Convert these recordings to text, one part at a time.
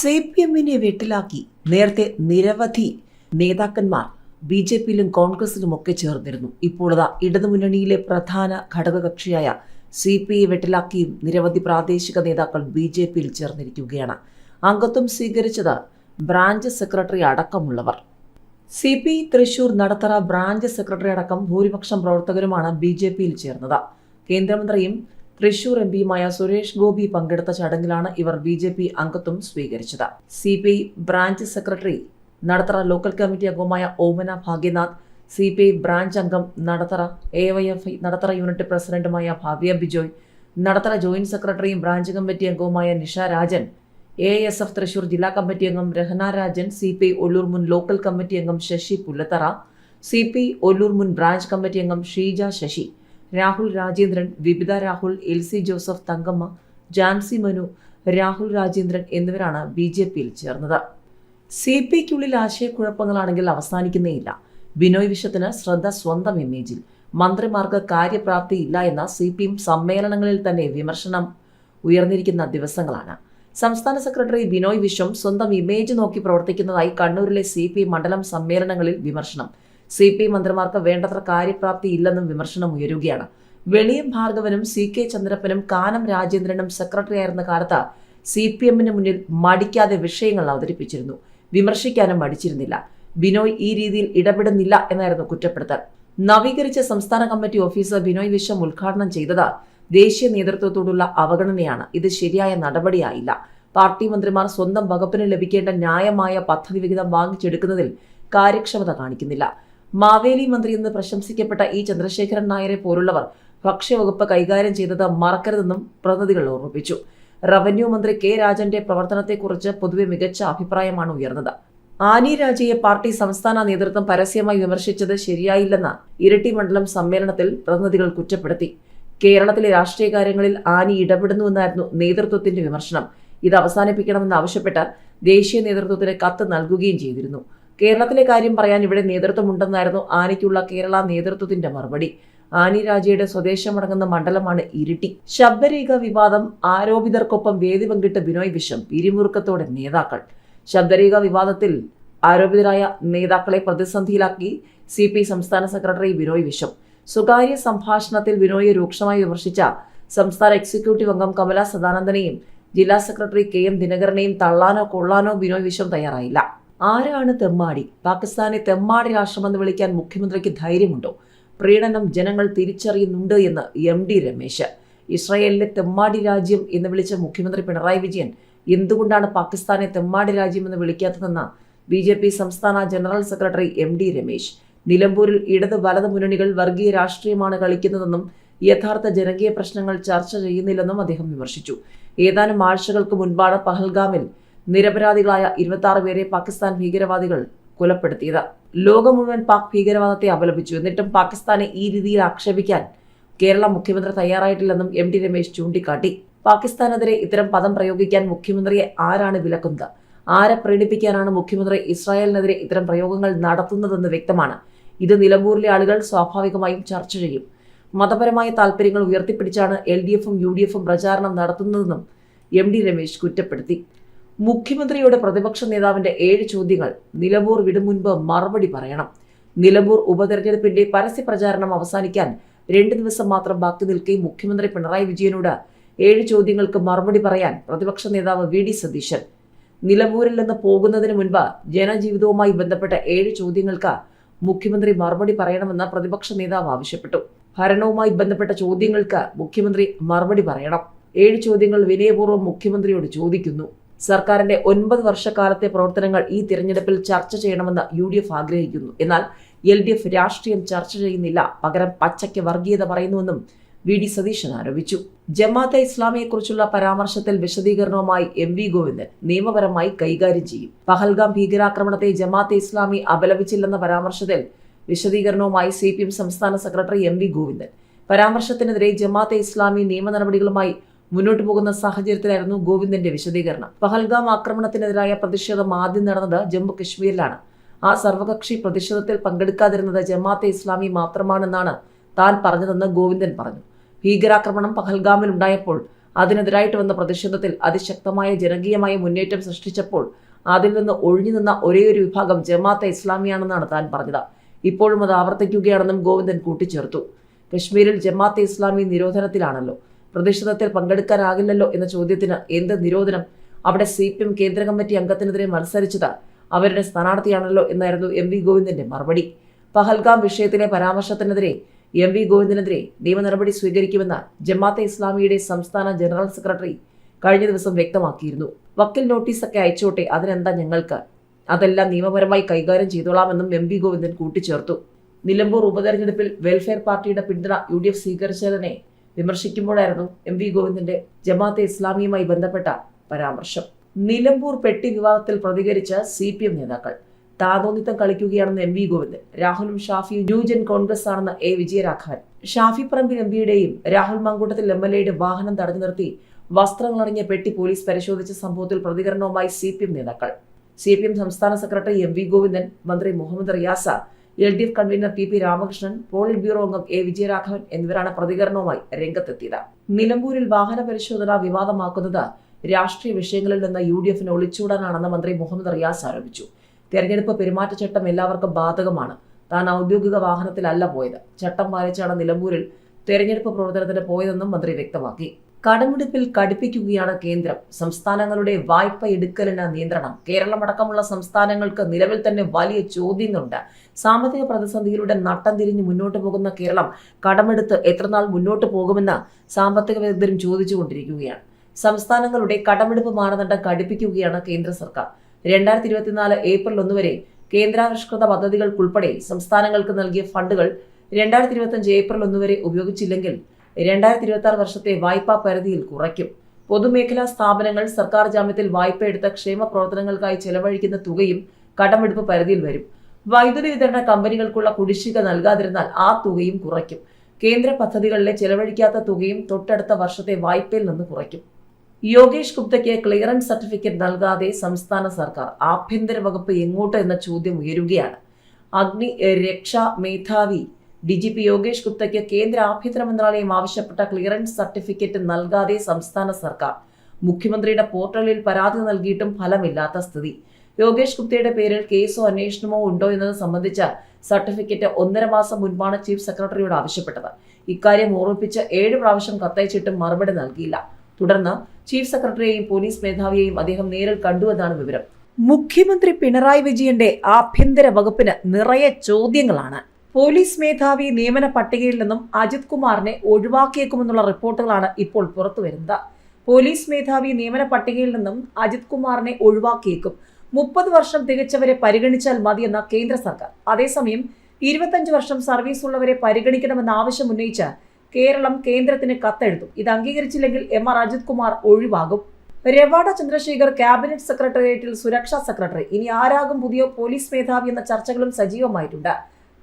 C P എമ്മിനെ വെട്ടിലാക്കി നേരത്തെ നിരവധി നേതാക്കന്മാർ ബി ജെ പിയിലും കോൺഗ്രസിലും ഒക്കെ ചേർന്നിരുന്നു. ഇപ്പോഴതാ ഇടതുമുന്നണിയിലെ പ്രധാന ഘടകകക്ഷിയായ സി പി ഐ വെട്ടിലാക്കിയും നിരവധി പ്രാദേശിക നേതാക്കൾ ബി ജെ പിയിൽ ചേർന്നിരിക്കുകയാണ്. അംഗത്വം സ്വീകരിച്ചത് ബ്രാഞ്ച് സെക്രട്ടറി അടക്കമുള്ളവർ. C P Thrissur Nadathara branch secretary അടക്കം ഭൂരിപക്ഷം പ്രവർത്തകരുമാണ് ബി ജെ പിയിൽ ചേർന്നത്. കേന്ദ്രമന്ത്രിയും തൃശൂർ എം പിയുമായ സുരേഷ് ഗോപി പങ്കെടുത്ത ചടങ്ങിലാണ് ഇവർ ബി ജെ പി അംഗത്വം സ്വീകരിച്ചത്. C P I branch secretary Nadathara local committee അംഗവുമായ Omana Bhagyanath C P I branch അംഗം Nadathara A Y F I Nadathara unit പ്രസിഡന്റുമായ ഭാവ്യ ബിജോയ് നടത്തറ ജോയിന്റ് സെക്രട്ടറിയും ബ്രാഞ്ച് കമ്മിറ്റി അംഗവുമായ Nisha Rajan A S F Thrissur ജില്ലാ committee അംഗം Rahana Rajan C P I Ollur മുൻ local committee അംഗം Sasi Pullathara C P I Ollur മുൻ branch committee അംഗം Sheeja Sasi Rahul Rajendran Vipitha Rahul L C Joseph Thankamma Jancy Manu Rahul Rajendran എന്നിവരാണ് B J പിയിൽ ചേർന്നത്. C P ഐക്കുള്ളിൽ ആശയക്കുഴപ്പങ്ങളാണെങ്കിൽ അവസാനിക്കുന്നേയില്ല. ബിനോയ് വിശ്വത്തിന് ശ്രദ്ധ സ്വന്തം ഇമേജിൽ. മന്ത്രിമാർക്ക് കാര്യപ്രാപ്തി ഇല്ല എന്ന സി പി എം സമ്മേളനങ്ങളിൽ തന്നെ വിമർശനം ഉയർന്നിരിക്കുന്ന ദിവസങ്ങളാണ്. സംസ്ഥാന സെക്രട്ടറി ബിനോയ് വിശ്വം സ്വന്തം ഇമേജ് നോക്കി പ്രവർത്തിക്കുന്നതായി കണ്ണൂരിലെ സി മണ്ഡലം സമ്മേളനങ്ങളിൽ വിമർശനം. സി പി മന്ത്രിമാർക്ക് വേണ്ടത്ര കാര്യപ്രാപ്തി ഇല്ലെന്നും വിമർശനം ഉയരുകയാണ്. വെളിയം ഭാർഗവനും സി കെ ചന്ദ്രപ്പനും കാനം രാജേന്ദ്രനും സെക്രട്ടറി ആയിരുന്ന കാലത്ത് സി പി എമ്മിന് മുന്നിൽ മടിക്കാതെ വിഷയങ്ങൾ അവതരിപ്പിച്ചിരുന്നു. വിമർശിക്കാനും മടിച്ചിരുന്നില്ല. ബിനോയ് ഈ രീതിയിൽ ഇടപെടുന്നില്ല എന്നായിരുന്നു കുറ്റപ്പെടുത്തൽ. നവീകരിച്ച സംസ്ഥാന കമ്മിറ്റി ഓഫീസർ ബിനോയ് വിശ്വം ഉദ്ഘാടനം ചെയ്തത് ദേശീയ നേതൃത്വത്തോടുള്ള അവഗണനയാണ്. ഇത് ശരിയായ നടപടിയായില്ല. പാർട്ടി മന്ത്രിമാർ സ്വന്തം വകുപ്പിന് ലഭിക്കേണ്ട ന്യായമായ പദ്ധതി വിഹിതം വാങ്ങിച്ചെടുക്കുന്നതിൽ കാര്യക്ഷമത കാണിക്കുന്നില്ല. മാവേലി മന്ത്രി എന്ന് പ്രശംസിക്കപ്പെട്ട ഇ ചന്ദ്രശേഖരൻ നായരെ പോലുള്ളവർ ഭക്ഷ്യവകുപ്പ് കൈകാര്യം ചെയ്തത് മറക്കരുതെന്നും പ്രതിനിധികൾ ഓർമ്മിപ്പിച്ചു. റവന്യൂ മന്ത്രി കെ രാജന്റെ പ്രവർത്തനത്തെക്കുറിച്ച് പൊതുവെ മികച്ച അഭിപ്രായമാണ് ഉയർന്നത്. ആനി രാജയെ പാർട്ടി സംസ്ഥാന നേതൃത്വം പരസ്യമായി വിമർശിച്ചത് ശരിയായില്ലെന്ന് ഇരട്ടി മണ്ഡലം സമ്മേളനത്തിൽ പ്രതിനിധികൾ കുറ്റപ്പെടുത്തി. കേരളത്തിലെ രാഷ്ട്രീയ കാര്യങ്ങളിൽ ആനി ഇടപെടുന്നുവെന്നായിരുന്നു നേതൃത്വത്തിന്റെ വിമർശനം. ഇത് അവസാനിപ്പിക്കണമെന്ന് ആവശ്യപ്പെട്ട് ദേശീയ നേതൃത്വത്തിന് കത്ത് നൽകുകയും ചെയ്തിരുന്നു. കേരളത്തിലെ കാര്യം പറയാൻ ഇവിടെ നേതൃത്വമുണ്ടെന്നായിരുന്നു ആനയ്ക്കുള്ള കേരള നേതൃത്വത്തിന്റെ മറുപടി. ആനി രാജയുടെ സ്വദേശമടങ്ങുന്ന മണ്ഡലമാണ് ഇരിട്ടി. ശബ്ദരേഖ വിവാദം ആരോപിതർക്കൊപ്പം വേദി പങ്കിട്ട് ബിനോയ് വിശ്വം പിരിമുറുക്കത്തോടെ നേതാക്കൾ. ശബ്ദരേഖ വിവാദത്തിൽ ആരോപിതരായ നേതാക്കളെ പ്രതിസന്ധിയിലാക്കി സി പി സംസ്ഥാന സെക്രട്ടറി ബിനോയ് വിശ്വം. സ്വകാര്യ സംഭാഷണത്തിൽ ബിനോയെ രൂക്ഷമായി വിമർശിച്ച സംസ്ഥാന എക്സിക്യൂട്ടീവ് അംഗം കമല സദാനന്ദനെയും ജില്ലാ സെക്രട്ടറി കെ എം ദിനകരനെയും തള്ളാനോ കൊള്ളാനോ ബിനോയ് വിശ്വം തയ്യാറായില്ല. ആരാണ് തെമ്മാടി? പാകിസ്ഥാനെ തെമ്മാടി രാഷ്ട്രമെന്ന് വിളിക്കാൻ മുഖ്യമന്ത്രിക്ക് ധൈര്യമുണ്ടോ? പ്രീണനം ജനങ്ങൾ തിരിച്ചറിയുന്നുണ്ട് എന്ന് എം ഡി രമേശ്. ഇസ്രായേലിലെ തെമ്മാടി രാജ്യം എന്ന് വിളിച്ച മുഖ്യമന്ത്രി പിണറായി വിജയൻ എന്തുകൊണ്ടാണ് പാകിസ്ഥാനെ തെമ്മാടി രാജ്യം എന്ന് വിളിക്കാത്തതെന്ന ബി ജെ പി സംസ്ഥാന general secretary M D Ramesh. നിലമ്പൂരിൽ ഇടത് വലത് മുന്നണികൾ വർഗീയ രാഷ്ട്രീയമാണ് കളിക്കുന്നതെന്നും യഥാർത്ഥ ജനകീയ പ്രശ്നങ്ങൾ ചർച്ച ചെയ്യുന്നില്ലെന്നും അദ്ദേഹം വിമർശിച്ചു. ഏതാനും ആഴ്ചകൾക്ക് മുൻപാണ് പഹൽഗാമിൽ നിരപരാധികളായ ഇരുപത്തി പേരെ പാകിസ്ഥാൻ ഭീകരവാദികൾ കൊലപ്പെടുത്തിയത്. ലോകം മുഴുവൻ പാക് ഭീകരവാദത്തെ അപലപിച്ചു. എന്നിട്ടും പാകിസ്ഥാനെ ഈ രീതിയിൽ ആക്ഷേപിക്കാൻ കേരള മുഖ്യമന്ത്രി തയ്യാറായിട്ടില്ലെന്നും എം ടി രമേശ് ചൂണ്ടിക്കാട്ടി. പാകിസ്ഥാനെതിരെ ഇത്തരം പദം പ്രയോഗിക്കാൻ മുഖ്യമന്ത്രിയെ ആരാണ് വിലക്കുന്നത്? ആരെ പ്രേരിപ്പിക്കാനാണ് മുഖ്യമന്ത്രി ഇസ്രായേലിനെതിരെ ഇത്തരം പ്രയോഗങ്ങൾ നടത്തുന്നതെന്ന് വ്യക്തമാണ്. ഇത് നിലമ്പൂരിലെ ആളുകൾ സ്വാഭാവികമായും ചർച്ച ചെയ്യും. മതപരമായ താൽപ്പര്യങ്ങൾ ഉയർത്തിപ്പിടിച്ചാണ് എൽ ഡി എഫും യു ഡി എഫും പ്രചാരണം നടത്തുന്നതെന്നും എം ഡി രമേശ് കുറ്റപ്പെടുത്തി. മുഖ്യമന്ത്രിയുടെ പ്രതിപക്ഷ നേതാവിന്റെ ഏഴ് ചോദ്യങ്ങൾ നിലമ്പൂർ വിടും മുൻപ് മറുപടി പറയണം. നിലമ്പൂർ ഉപതെരഞ്ഞെടുപ്പിന്റെ പരസ്യ പ്രചാരണം അവസാനിക്കാൻ രണ്ട് ദിവസം മാത്രം ബാക്കി നിൽക്കെ മുഖ്യമന്ത്രി പിണറായി വിജയനോട് ഏഴ് ചോദ്യങ്ങൾക്ക് മറുപടി പറയാൻ പ്രതിപക്ഷ നേതാവ് വി ഡി സതീശൻ. നിലമ്പൂരിൽ നിന്ന് പോകുന്നതിന് മുൻപ് ജനജീവിതവുമായി ബന്ധപ്പെട്ട ഏഴ് ചോദ്യങ്ങൾക്ക് മുഖ്യമന്ത്രി മറുപടി പറയണമെന്ന് പ്രതിപക്ഷ നേതാവ് ആവശ്യപ്പെട്ടു. ഭരണവുമായി ബന്ധപ്പെട്ട ചോദ്യങ്ങൾക്ക് മുഖ്യമന്ത്രി മറുപടി പറയണം. ഏഴ് ചോദ്യങ്ങൾ വിനയപൂർവം മുഖ്യമന്ത്രിയോട് ചോദിക്കുന്നു. സർക്കാരിന്റെ ഒൻപത് വർഷക്കാലത്തെ പ്രവർത്തനങ്ങൾ ഈ തിരഞ്ഞെടുപ്പിൽ ചർച്ച ചെയ്യണമെന്ന് യു ഡി എഫ് ആഗ്രഹിക്കുന്നു. എന്നാൽ എൽ ഡി എഫ് രാഷ്ട്രീയം ചർച്ച ചെയ്യുന്നില്ല. പകരം പച്ചയ്ക്ക് വർഗീയത പറയുന്നുവെന്നും വി ഡി സതീശൻ ആരോപിച്ചു. ജമാഅത്തെ ഇസ്ലാമിയെക്കുറിച്ചുള്ള പരാമർശത്തിൽ വിശദീകരണവുമായി എം വി ഗോവിന്ദൻ നിയമപരമായി കൈകാര്യം ചെയ്യും. പഹൽഗാം ഭീകരാക്രമണത്തെ ജമാഅത്തെ ഇസ്ലാമി അപലപിച്ചില്ലെന്ന പരാമർശത്തിൽ വിശദീകരണവുമായി സി സംസ്ഥാന സെക്രട്ടറി എം വി ഗോവിന്ദൻ. പരാമർശത്തിനെതിരെ ജമാഅത്തെ ഇസ്ലാമി നിയമ നടപടികളുമായി മുന്നോട്ടു പോകുന്ന സാഹചര്യത്തിലായിരുന്നു ഗോവിന്ദന്റെ വിശദീകരണം. പഹൽഗാം ആക്രമണത്തിനെതിരായ പ്രതിഷേധം ആദ്യം നടന്നത് ജമ്മു കശ്മീരിലാണ്. ആ സർവകക്ഷി പ്രതിഷേധത്തിൽ പങ്കെടുക്കാതിരുന്നത് ജമാഅത്തെ ഇസ്ലാമി മാത്രമാണെന്നാണ് താൻ പറഞ്ഞതെന്ന് ഗോവിന്ദൻ പറഞ്ഞു. ഭീകരാക്രമണം പഹൽഗാമിൽ ഉണ്ടായപ്പോൾ അതിനെതിരായിട്ട് വന്ന പ്രതിഷേധത്തിൽ അതിശക്തമായ ജനകീയമായ മുന്നേറ്റം സൃഷ്ടിച്ചപ്പോൾ അതിൽ നിന്ന് ഒഴിഞ്ഞു നിന്ന ഒരേയൊരു വിഭാഗം ജമാഅത്തെ ഇസ്ലാമിയാണെന്നാണ് താൻ പറഞ്ഞത്. ഇപ്പോഴും അത് ആവർത്തിക്കുകയാണെന്നും ഗോവിന്ദൻ കൂട്ടിച്ചേർത്തു. കശ്മീരിൽ ജമാഅത്തെ ഇസ്ലാമി നിരോധനത്തിലാണല്ലോ. പ്രതിഷേധത്തിൽ പങ്കെടുക്കാനാകില്ലല്ലോ എന്ന ചോദ്യത്തിന് എന്ത് നിരോധനം? അവിടെ സി പി എം കേന്ദ്ര കമ്മിറ്റി അംഗത്തിനെതിരെ മത്സരിച്ചത് അവരുടെ സ്ഥാനാർത്ഥിയാണല്ലോ എന്നായിരുന്നു എം വി ഗോവിന്ദന്റെ മറുപടി. പഹൽഗാം വിഷയത്തിലെ പരാമർശത്തിനെതിരെ എം വി ഗോവിന്ദനെതിരെ നിയമ നടപടി സ്വീകരിക്കുമെന്ന് ജമാഅത്തെ ഇസ്ലാമിയുടെ സംസ്ഥാന ജനറൽ സെക്രട്ടറി കഴിഞ്ഞ ദിവസം വ്യക്തമാക്കിയിരുന്നു. വക്കീൽ നോട്ടീസൊക്കെ അയച്ചോട്ടെ അതിനെന്താ ഞങ്ങൾക്ക്? അതെല്ലാം നിയമപരമായി കൈകാര്യം ചെയ്തോളാമെന്നും എം വി ഗോവിന്ദൻ കൂട്ടിച്ചേർത്തു. നിലമ്പൂർ ഉപതെരഞ്ഞെടുപ്പിൽ വെൽഫെയർ പാർട്ടിയുടെ പിന്തുണ യു ഡി എഫ് സ്വീകരിച്ചതിനെ വിമർശിക്കുമ്പോഴായിരുന്നു എം വി ഗോവിന്ദന്റെ ജമാഅത്തെ ഇസ്ലാമിയുമായി ബന്ധപ്പെട്ട പരാമർശം. നിലമ്പൂർ പെട്ടി വിവാദത്തിൽ പ്രതികരിച്ച സി പി എം നേതാക്കൾ താതോന്നിത്തം കളിക്കുകയാണെന്ന് എം വി ഗോവിന്ദൻ രാഹുലും ഷാഫിയും ന്യൂജൻ കോൺഗ്രസ് ആണെന്ന് എ വിജയരാഘവൻ ഷാഫി പറമ്പിൽ എം പിയുടെയും രാഹുൽ മാങ്കൂട്ടത്തിൽ എം എൽ എയുടെ വാഹനം തടഞ്ഞു നിർത്തി വസ്ത്രങ്ങളടങ്ങിയ പെട്ടി പോലീസ് പരിശോധിച്ച സംഭവത്തിൽ പ്രതികരണവുമായി സി പി എം നേതാക്കൾ. സി പി എം സംസ്ഥാന സെക്രട്ടറി എം വി ഗോവിന്ദൻ മന്ത്രി Muhammad Riyas L D F convener T P Ramakrishnan polit bureau അംഗം എ വിജയരാഘവൻ എന്നിവരാണ് പ്രതികരണവുമായി രംഗത്തെത്തിയത്. നിലമ്പൂരിൽ വാഹന പരിശോധന വിവാദമാക്കുന്നത് രാഷ്ട്രീയ വിഷയങ്ങളിൽ നിന്ന് യു ഡി എഫിന് ഒളിച്ചൂടാനാണെന്ന് മന്ത്രി മുഹമ്മദ് റിയാസ് ആരോപിച്ചു. തെരഞ്ഞെടുപ്പ് പെരുമാറ്റച്ചട്ടം എല്ലാവർക്കും ബാധകമാണ്. താൻ ഔദ്യോഗിക വാഹനത്തിലല്ല പോയത്. ചട്ടം പാലിച്ചാണ് നിലമ്പൂരിൽ തെരഞ്ഞെടുപ്പ് പ്രവർത്തനത്തിന് പോയതെന്നും മന്ത്രി വ്യക്തമാക്കി. കടമെടുപ്പിൽ കടുപ്പിക്കുകയാണ് കേന്ദ്രം. സംസ്ഥാനങ്ങളുടെ വായ്പ എടുക്കലിന് നിയന്ത്രണം. കേരളമടക്കമുള്ള സംസ്ഥാനങ്ങൾക്ക് നിലവിൽ തന്നെ വലിയ ചോദ്യങ്ങളുണ്ട്. സാമ്പത്തിക പ്രതിസന്ധിയിലൂടെ നട്ടം തിരിഞ്ഞ് മുന്നോട്ട് പോകുന്ന കേരളം കടമെടുത്ത് എത്രനാൾ മുന്നോട്ട് പോകുമെന്ന് സാമ്പത്തിക വിദഗ്ധരും ചോദിച്ചുകൊണ്ടിരിക്കുകയാണ്. സംസ്ഥാനങ്ങളുടെ കടമെടുപ്പ് മാനദണ്ഡം കടുപ്പിക്കുകയാണ് കേന്ദ്ര സർക്കാർ. രണ്ടായിരത്തി ഇരുപത്തിനാല് ഏപ്രിൽ ഒന്ന് വരെ കേന്ദ്രാവിഷ്കൃത പദ്ധതികൾക്കുൾപ്പെടെ സംസ്ഥാനങ്ങൾക്ക് നൽകിയ ഫണ്ടുകൾ രണ്ടായിരത്തി ഇരുപത്തിയഞ്ച് ഏപ്രിൽ ഒന്ന് വരെ ഉപയോഗിച്ചില്ലെങ്കിൽ രണ്ടായിരത്തി ഇരുപത്തി വർഷത്തെ വായ്പാ പരിധിയിൽ കുറയ്ക്കും. പൊതുമേഖലാ സ്ഥാപനങ്ങൾ സർക്കാർ ജാമ്യത്തിൽ വായ്പ എടുത്ത ക്ഷേമ പ്രവർത്തനങ്ങൾക്കായി ചെലവഴിക്കുന്ന തുകയും കടമെടുപ്പ് പരിധിയിൽ വരും. വൈദ്യുതി വിതരണ കമ്പനികൾക്കുള്ള കുടിശ്ശിക നൽകാതിരുന്നാൽ ആ തുകയും കുറയ്ക്കും. കേന്ദ്ര പദ്ധതികളിലെ ചെലവഴിക്കാത്ത തുകയും തൊട്ടടുത്ത വർഷത്തെ വായ്പയിൽ നിന്ന് കുറയ്ക്കും. യോഗേഷ് ഗുപ്തയ്ക്ക് ക്ലിയറൻസ് സർട്ടിഫിക്കറ്റ് നൽകാതെ സംസ്ഥാന സർക്കാർ ആഭ്യന്തര വകുപ്പ് എങ്ങോട്ട് എന്ന ചോദ്യം ഉയരുകയാണ്. അഗ്നി രക്ഷാ മേധാവി ഡി ജി പി യോഗേഷ് ഗുപ്തയ്ക്ക് കേന്ദ്ര ആഭ്യന്തര മന്ത്രാലയം ആവശ്യപ്പെട്ട ക്ലിയറൻസ് സർട്ടിഫിക്കറ്റ് നൽകാതെ സംസ്ഥാന സർക്കാർ. മുഖ്യമന്ത്രിയുടെ പോർട്ടലിൽ പരാതി നൽകിയിട്ടും ഫലമില്ലാത്ത സ്ഥിതി. യോഗേഷ് ഗുപ്തയുടെ പേരിൽ കേസോ അന്വേഷണമോ ഉണ്ടോ എന്നത് സംബന്ധിച്ച സർട്ടിഫിക്കറ്റ് ഒന്നര മാസം മുൻപാണ് ചീഫ് സെക്രട്ടറിയോട് ആവശ്യപ്പെട്ടത്. ഇക്കാര്യം ഓർമ്മിപ്പിച്ച് ഏഴ് പ്രാവശ്യം കത്തയച്ചിട്ടും മറുപടി നൽകിയില്ല. തുടർന്ന് ചീഫ് സെക്രട്ടറിയെയും പോലീസ് മേധാവിയെയും അദ്ദേഹം നേരിൽ കണ്ടുവെന്നാണ് വിവരം. മുഖ്യമന്ത്രി പിണറായി വിജയന്റെ ആഭ്യന്തര വകുപ്പിന് നിറയെ ചോദ്യങ്ങളാണ്. പോലീസ് മേധാവി നിയമന പട്ടികയിൽ നിന്നും അജിത് കുമാറിനെ ഒഴിവാക്കിയേക്കുമെന്നുള്ള റിപ്പോർട്ടുകളാണ് ഇപ്പോൾ പുറത്തുവരുന്നത് പോലീസ് മേധാവി നിയമന പട്ടികയിൽ നിന്നും അജിത് കുമാറിനെ ഒഴിവാക്കിയേക്കും. മുപ്പത് വർഷം തികച്ചവരെ പരിഗണിച്ചാൽ മതിയെന്ന കേന്ദ്ര സർക്കാർ. അതേസമയം ഇരുപത്തഞ്ച് വർഷം സർവീസ് ഉള്ളവരെ പരിഗണിക്കണമെന്ന ആവശ്യം ഉന്നയിച്ച് കേരളം കേന്ദ്രത്തിന് കത്തെഴുതും. ഇത് അംഗീകരിച്ചില്ലെങ്കിൽ എം ആർ അജിത് കുമാർ ഒഴിവാകും. രവാഡ ചന്ദ്രശേഖർ ക്യാബിനറ്റ് സെക്രട്ടേറിയറ്റിൽ സുരക്ഷാ സെക്രട്ടറി. ഇനി ആരാകും പുതിയ പോലീസ് മേധാവി എന്ന ചർച്ചകളും സജീവമായിട്ടുണ്ട്.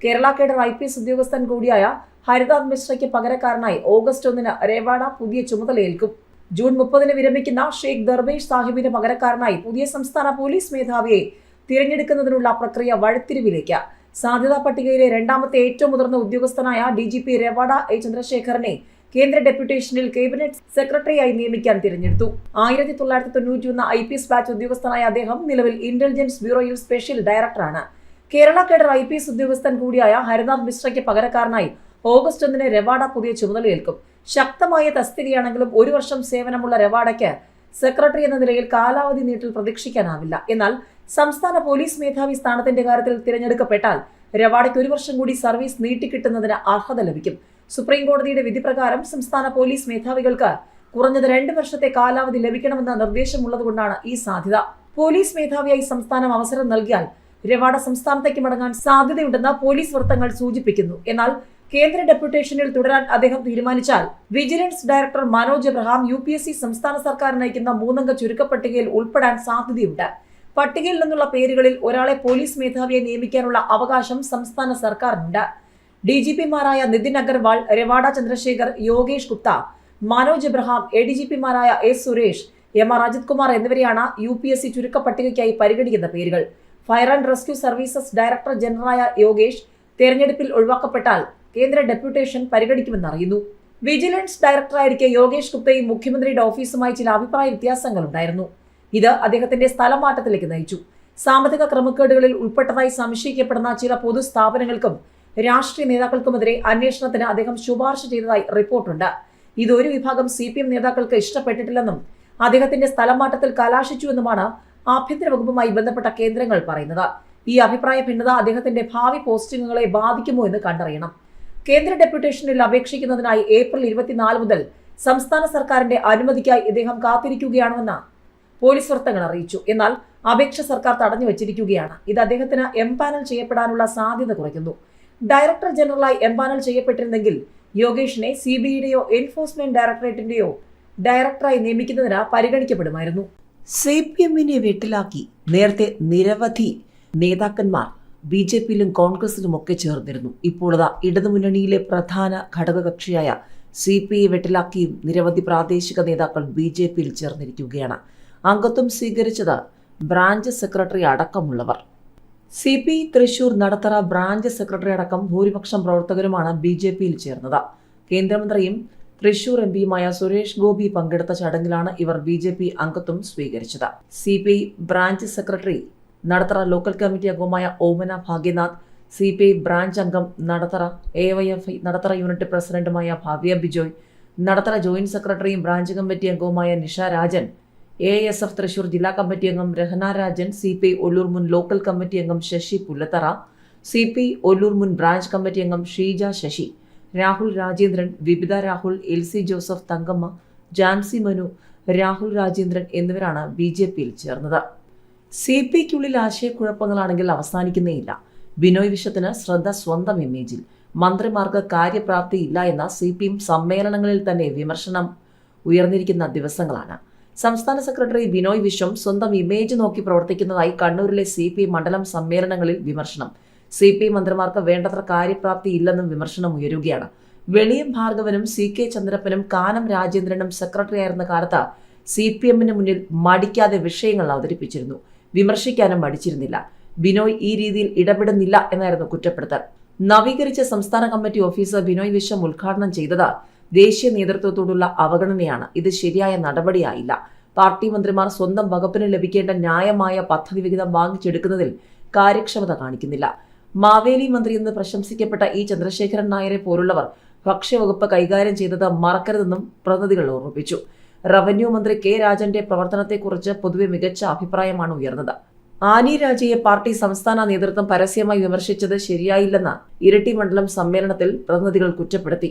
Kerala cadre I P S ഉദ്യോഗസ്ഥൻ കൂടിയായ ഹരിദാദ് മിശ്രയ്ക്ക് പകരക്കാരനായി ഓഗസ്റ്റ് ഒന്നിന് രേവാഡ പുതിയ ചുമതലയേൽക്കും ജൂൺ മുപ്പതിന് വിരമിക്കുന്ന ഷെയ്ഖ് ദർബേഷ് സാഹിബിന്റെ പകരക്കാരനായി പുതിയ സംസ്ഥാന പോലീസ് മേധാവിയെ തിരഞ്ഞെടുക്കുന്നതിനുള്ള പ്രക്രിയ വഴിത്തിരിവിലേക്ക്. സാധ്യതാ പട്ടികയിലെ രണ്ടാമത്തെ ഏറ്റവും മുതിർന്ന ഉദ്യോഗസ്ഥനായ D G P Ravada A ചന്ദ്രശേഖരനെ കേന്ദ്ര ഡെപ്യൂട്ടേഷനിൽ കേബിനറ്റ് സെക്രട്ടറിയായി നിയമിക്കാൻ തിരഞ്ഞെടുത്തു. ആയിരത്തി തൊള്ളായിരത്തി തൊണ്ണൂറ്റിയൊന്ന് ഐ പി എസ് ബാച്ച് ഉദ്യോഗസ്ഥനായ അദ്ദേഹം നിലവിൽ ഇന്റലിജൻസ് ബ്യൂറോയിൽ സ്പെഷ്യൽ ഡയറക്ടറാണ്. Kerala cadre I P S ഉദ്യോഗസ്ഥൻ കൂടിയായ ഹരിനാഥ് മിശ്രയ്ക്ക് പകരക്കാരനായി ഓഗസ്റ്റ് ഒന്നിന് രവാഡ പുതിയ ചുമതലയേൽക്കും ശക്തമായ തസ്തികയാണെങ്കിലും ഒരു വർഷം സേവനമുള്ള രവാഡയ്ക്ക് സെക്രട്ടറി എന്ന നിലയിൽ കാലാവധി നീട്ടിൽ പ്രതീക്ഷിക്കാനാവില്ല. എന്നാൽ സംസ്ഥാന പോലീസ് മേധാവി സ്ഥാനത്തിന്റെ കാര്യത്തിൽ തിരഞ്ഞെടുക്കപ്പെട്ടാൽ രവാഡയ്ക്ക് ഒരു വർഷം കൂടി സർവീസ് നീട്ടിക്കിട്ടുന്നതിന് അർഹത ലഭിക്കും. സുപ്രീം കോടതിയുടെ വിധി പ്രകാരം സംസ്ഥാന പോലീസ് മേധാവികൾക്ക് കുറഞ്ഞത് രണ്ട് വർഷത്തെ കാലാവധി ലഭിക്കണമെന്ന നിർദ്ദേശമുള്ളതുകൊണ്ടാണ് ഈ സാധ്യത. പോലീസ് മേധാവിയായി സംസ്ഥാനം അവസരം നൽകിയാൽ രവാഡ സംസ്ഥാനത്തേക്ക് മടങ്ങാൻ സാധ്യതയുണ്ടെന്ന് പോലീസ് വൃത്തങ്ങൾ സൂചിപ്പിക്കുന്നു. എന്നാൽ കേന്ദ്ര ഡെപ്യൂട്ടേഷനിൽ തുടരാൻ അദ്ദേഹം തീരുമാനിച്ചാൽ vigilance director Manoj Abraham U P S C സംസ്ഥാന സർക്കാർ നയിക്കുന്ന മൂന്നംഗ ചുരുക്കപ്പട്ടികയിൽ ഉൾപ്പെടാൻ സാധ്യതയുണ്ട്. പട്ടികയിൽ നിന്നുള്ള പേരുകളിൽ ഒരാളെ പോലീസ് മേധാവിയെ നിയമിക്കാനുള്ള അവകാശം സംസ്ഥാന സർക്കാരിനുണ്ട്. D G പിമാരായ Nitin Agarwal Ravada Chandrasekhar Yogesh Gupta Manoj Abraham A D G പിമാരായ S Suresh M R Ajith Kumar എന്നിവരെയാണ് യു പി എസ് സി ചുരുക്കപ്പട്ടികയ്ക്കായി പരിഗണിക്കുന്ന പേരുകൾ. Fire and rescue services director ജനറലായ Yogesh തെരഞ്ഞെടുപ്പിൽ ഒഴിവാക്കപ്പെട്ടാൽ കേന്ദ്ര ഡെപ്യൂട്ടേഷൻ പരിഗണിക്കുമെന്നറിയുന്നു വിജിലൻസ് ഡയറക്ടറായിരിക്കെ യോഗേഷ് ഗുപ്തയും മുഖ്യമന്ത്രിയുടെ ഓഫീസുമായി ചില അഭിപ്രായ വ്യത്യാസങ്ങളുണ്ടായിരുന്നു. ഇത് അദ്ദേഹത്തിന്റെ സ്ഥലമാറ്റത്തിലേക്ക് നയിച്ചു. സാമ്പത്തിക ക്രമക്കേടുകളിൽ ഉൾപ്പെട്ടതായി സംശയിക്കപ്പെടുന്ന ചില പൊതു സ്ഥാപനങ്ങൾക്കും രാഷ്ട്രീയ നേതാക്കൾക്കുമെതിരെ അന്വേഷണത്തിന് അദ്ദേഹം ശുപാർശ ചെയ്തതായി റിപ്പോർട്ടുണ്ട്. ഇതൊരു വിഭാഗം സി പി എം നേതാക്കൾക്ക് ഇഷ്ടപ്പെട്ടിട്ടില്ലെന്നും അദ്ദേഹത്തിന്റെ സ്ഥലമാറ്റത്തിൽ കലാശിച്ചുവെന്നുമാണ് ആഭ്യന്തര വകുപ്പുമായി ബന്ധപ്പെട്ട കേന്ദ്രങ്ങൾ പറയുന്നത്. ഈ അഭിപ്രായ ഭിന്നത അദ്ദേഹത്തിന്റെ ഭാവി പോസ്റ്റിംഗുകളെ ബാധിക്കുമോ എന്ന് കണ്ടറിയണം. കേന്ദ്ര ഡെപ്യൂട്ടേഷനിൽ അപേക്ഷിക്കുന്നതിനായി ഏപ്രിൽ ഇരുപത്തിനാല് മുതൽ സംസ്ഥാന സർക്കാരിന്റെ അനുമതിക്കായി ഇദ്ദേഹം കാത്തിരിക്കുകയാണെന്ന് പോലീസ് വൃത്തങ്ങൾ അറിയിച്ചു. എന്നാൽ അപേക്ഷ സർക്കാർ തടഞ്ഞു വച്ചിരിക്കുകയാണ്. ഇത് അദ്ദേഹത്തിന് എംപാനൽ ചെയ്യപ്പെടാനുള്ള സാധ്യത കുറയ്ക്കുന്നു. ഡയറക്ടർ ജനറലായി എംപാനൽ ചെയ്യപ്പെട്ടിരുന്നെങ്കിൽ യോഗേഷിനെ സി ബി ഐയുടെയോ എൻഫോഴ്സ്മെന്റ് ഡയറക്ടറേറ്റിന്റെയോ ഡയറക്ടറായി നിയമിക്കുന്നതിന് പരിഗണിക്കപ്പെടുമായിരുന്നു. സി പി എമ്മിനെ വെട്ടിലാക്കി. നേരത്തെ നിരവധി നേതാക്കന്മാർ ബി ജെ പിയിലും കോൺഗ്രസിലുമൊക്കെ ചേർന്നിരുന്നു. ഇപ്പോഴതാ ഇടതുമുന്നണിയിലെ പ്രധാന ഘടകകക്ഷിയായ സി പി ഐ വെട്ടിലാക്കിയും നിരവധി പ്രാദേശിക നേതാക്കൾ ബി ജെ പിയിൽ ചേർന്നിരിക്കുകയാണ്. അംഗത്വം സ്വീകരിച്ചത് ബ്രാഞ്ച് സെക്രട്ടറി അടക്കമുള്ളവർ. C P I Thrissur Nadathara branch secretary അടക്കം ഭൂരിപക്ഷം പ്രവർത്തകരുമാണ് ബി ജെ പിയിൽ ചേർന്നത്. കേന്ദ്രമന്ത്രിയും തൃശൂർ എം പിയുമായ സുരേഷ് ഗോപി പങ്കെടുത്ത ചടങ്ങിലാണ് ഇവർ ബി ജെ പി അംഗത്വം സ്വീകരിച്ചത്. C P I branch secretary Nadathara local committee അംഗവുമായ Omana Bhagyanath C P I branch അംഗം Nadathara A Y F I Nadathara unit പ്രസിഡന്റുമായ ഭവ്യ ബിജോയ് നടത്തറ ജോയിന്റ് സെക്രട്ടറിയും ബ്രാഞ്ച് കമ്മിറ്റി അംഗവുമായ Nisha Rajan A S F Thrissur ജില്ലാ committee അംഗം Rahana Rajan C P I Ollur മുൻ local committee അംഗം Sasi Pullathara C P Ollur മുൻ branch committee അംഗം Sheeja Sasi Rahul Rajendran Vipitha Rahul L C Joseph Thankamma Jancy Manu Rahul Rajendran എന്നിവരാണ് B J പിയിൽ ചേർന്നത്. C P ഐക്കുള്ളിൽ ആശയക്കുഴപ്പങ്ങളാണെങ്കിൽ അവസാനിക്കുന്നേയില്ല. ബിനോയ് വിശ്വത്തിന് ശ്രദ്ധ സ്വന്തം ഇമേജിൽ. മന്ത്രിമാർക്ക് കാര്യപ്രാപ്തി ഇല്ല എന്ന സി പി എം സമ്മേളനങ്ങളിൽ തന്നെ വിമർശനം ഉയർന്നിരിക്കുന്ന ദിവസങ്ങളാണ്. സംസ്ഥാന സെക്രട്ടറി ബിനോയ് വിശ്വം സ്വന്തം ഇമേജ് നോക്കി പ്രവർത്തിക്കുന്നതായി കണ്ണൂരിലെ സി പി മണ്ഡലം സമ്മേളനങ്ങളിൽ വിമർശനം. സി പി മന്ത്രിമാർക്ക് വേണ്ടത്ര കാര്യപ്രാപ്തി ഇല്ലെന്നും വിമർശനം ഉയരുകയാണ്. വെളിയം ഭാർഗവനും സി കെ ചന്ദ്രപ്പനും കാനം രാജേന്ദ്രനും സെക്രട്ടറി ആയിരുന്ന കാലത്ത് സി പി എമ്മിന് മുന്നിൽ മടിക്കാതെ വിഷയങ്ങൾ അവതരിപ്പിച്ചിരുന്നു. വിമർശിക്കാനും മടിച്ചിരുന്നില്ല. ബിനോയ് ഈ രീതിയിൽ ഇടപെടുന്നില്ല എന്നായിരുന്നു കുറ്റപ്പെടുത്തൽ. നവീകരിച്ച സംസ്ഥാന കമ്മിറ്റി ഓഫീസർ ബിനോയ് വിശ്വം ഉദ്ഘാടനം ചെയ്തത് ദേശീയ നേതൃത്വത്തോടുള്ള അവഗണനയാണ്. ഇത് ശരിയായ നടപടിയായില്ല. പാർട്ടി മന്ത്രിമാർ സ്വന്തം വകുപ്പിന് ലഭിക്കേണ്ട ന്യായമായ പദ്ധതി വിഹിതം വാങ്ങിച്ചെടുക്കുന്നതിൽ കാര്യക്ഷമത കാണിക്കുന്നില്ല. മാവേലി മന്ത്രി എന്ന് പ്രശംസിക്കപ്പെട്ട ഈ ചന്ദ്രശേഖരൻ നായരെ പോലുള്ളവർ ഭക്ഷ്യവകുപ്പ് കൈകാര്യം ചെയ്തത് മറക്കരുതെന്നും പ്രതിനിധികൾ ഓർമ്മിപ്പിച്ചു. റവന്യൂ മന്ത്രി കെ രാജന്റെ പ്രവർത്തനത്തെക്കുറിച്ച് പൊതുവെ മികച്ച അഭിപ്രായമാണ് ഉയർന്നത്. ആനി രാജയെ പാർട്ടി സംസ്ഥാന നേതൃത്വം പരസ്യമായി വിമർശിച്ചത് ശരിയായില്ലെന്ന് ഇരട്ടി മണ്ഡലം സമ്മേളനത്തിൽ പ്രതിനിധികൾ കുറ്റപ്പെടുത്തി.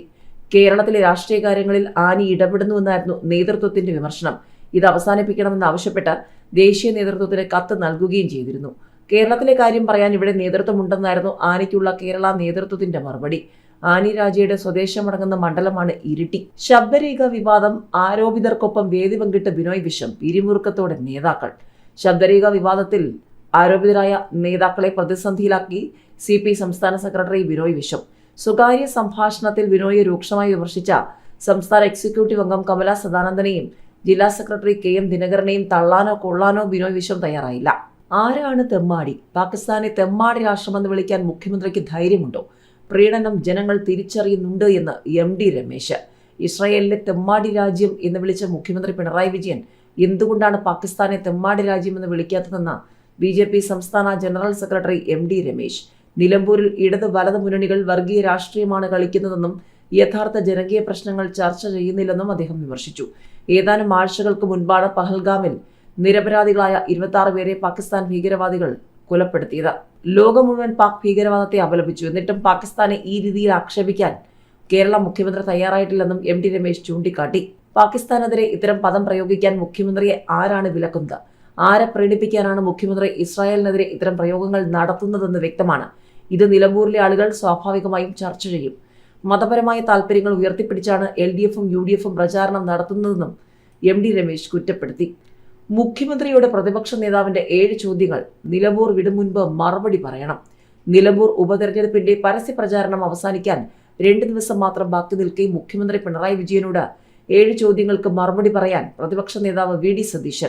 കേരളത്തിലെ രാഷ്ട്രീയ കാര്യങ്ങളിൽ ആനി ഇടപെടുന്നുവെന്നായിരുന്നു നേതൃത്വത്തിന്റെ വിമർശനം. ഇത് അവസാനിപ്പിക്കണമെന്ന് ആവശ്യപ്പെട്ട് ദേശീയ നേതൃത്വത്തിന് കത്ത് നൽകുകയും ചെയ്തിരുന്നു. കേരളത്തിലെ കാര്യം പറയാൻ ഇവിടെ നേതൃത്വമുണ്ടെന്നായിരുന്നു ആനയ്ക്കുള്ള കേരള നേതൃത്വത്തിന്റെ മറുപടി. ആനി രാജയുടെ സ്വദേശമടങ്ങുന്ന മണ്ഡലമാണ് ഇരിട്ടി. ശബ്ദരേഖ വിവാദം ആരോപിതർക്കൊപ്പം വേദി പങ്കിട്ട് ബിനോയ് വിശ്വം പിരിമുറുക്കത്തോടെ നേതാക്കൾ. ശബ്ദരേഖ വിവാദത്തിൽ ആരോപിതരായ നേതാക്കളെ പ്രതിസന്ധിയിലാക്കി സി പി സംസ്ഥാന സെക്രട്ടറി ബിനോയ് വിശ്വം. സ്വകാര്യ സംഭാഷണത്തിൽ ബിനോയെ രൂക്ഷമായി വിമർശിച്ച സംസ്ഥാന എക്സിക്യൂട്ടീവ് അംഗം കമല സദാനന്ദനെയും ജില്ലാ സെക്രട്ടറി കെ എം ദിനകരനെയും തള്ളാനോ കൊള്ളാനോ ബിനോയ് വിശ്വം തയ്യാറായില്ല. ആരാണ് തെമ്മാടി? പാകിസ്ഥാനെ തെമ്മാടി രാഷ്ട്രമെന്ന് വിളിക്കാൻ മുഖ്യമന്ത്രിക്ക് ധൈര്യമുണ്ടോ? പ്രീണനം ജനങ്ങൾ തിരിച്ചറിയുന്നുണ്ട് എന്ന് എം ഡി രമേശ്. ഇസ്രായേലിലെ തെമ്മാടി രാജ്യം എന്ന് വിളിച്ച മുഖ്യമന്ത്രി പിണറായി വിജയൻ എന്തുകൊണ്ടാണ് പാകിസ്ഥാനെ തെമ്മാടി രാജ്യം എന്ന് വിളിക്കാത്തതെന്ന് ബി ജെ പി സംസ്ഥാന general secretary M D Ramesh. നിലമ്പൂരിൽ ഇടത് വലത് മുന്നണികൾ വർഗീയ രാഷ്ട്രീയമാണ് കളിക്കുന്നതെന്നും യഥാർത്ഥ ജനകീയ പ്രശ്നങ്ങൾ ചർച്ച ചെയ്യുന്നില്ലെന്നും അദ്ദേഹം വിമർശിച്ചു. ഏതാനും ആഴ്ചകൾക്ക് മുൻപാണ് പഹൽഗാമിൽ നിരപരാധികളായ ഇരുപത്തി പേരെ പാകിസ്ഥാൻ ഭീകരവാദികൾ കൊലപ്പെടുത്തിയത്. ലോകം മുഴുവൻ പാക് ഭീകരവാദത്തെ അപലപിച്ചു. എന്നിട്ടും പാകിസ്ഥാനെ ഈ രീതിയിൽ ആക്ഷേപിക്കാൻ കേരള മുഖ്യമന്ത്രി തയ്യാറായിട്ടില്ലെന്നും എം ടി രമേശ് ചൂണ്ടിക്കാട്ടി. പാകിസ്ഥാനെതിരെ ഇത്തരം പദം പ്രയോഗിക്കാൻ മുഖ്യമന്ത്രിയെ ആരാണ് വിലക്കുന്നത്? ആരെ പ്രീണിപ്പിക്കാനാണ് മുഖ്യമന്ത്രി ഇസ്രായേലിനെതിരെ ഇത്തരം പ്രയോഗങ്ങൾ നടത്തുന്നതെന്ന് വ്യക്തമാണ്. ഇത് നിലമ്പൂരിലെ ആളുകൾ സ്വാഭാവികമായും ചർച്ച ചെയ്യും. മതപരമായ താൽപ്പര്യങ്ങൾ ഉയർത്തിപ്പിടിച്ചാണ് എൽ ഡി എഫും യു ഡി എഫും പ്രചാരണം നടത്തുന്നതെന്നും എം ഡി രമേശ് കുറ്റപ്പെടുത്തി. മുഖ്യമന്ത്രിയുടെ പ്രതിപക്ഷ നേതാവിന്റെ ഏഴ് ചോദ്യങ്ങൾ നിലമ്പൂർ വിടും മുൻപ് മറുപടി പറയണം. നിലമ്പൂർ ഉപതെരഞ്ഞെടുപ്പിന്റെ പരസ്യ പ്രചാരണം അവസാനിക്കാൻ രണ്ട് ദിവസം മാത്രം ബാക്കി നിൽക്കെ മുഖ്യമന്ത്രി പിണറായി വിജയനോട് ഏഴ് ചോദ്യങ്ങൾക്ക് മറുപടി പറയാൻ പ്രതിപക്ഷ നേതാവ് വി ഡി സതീശൻ.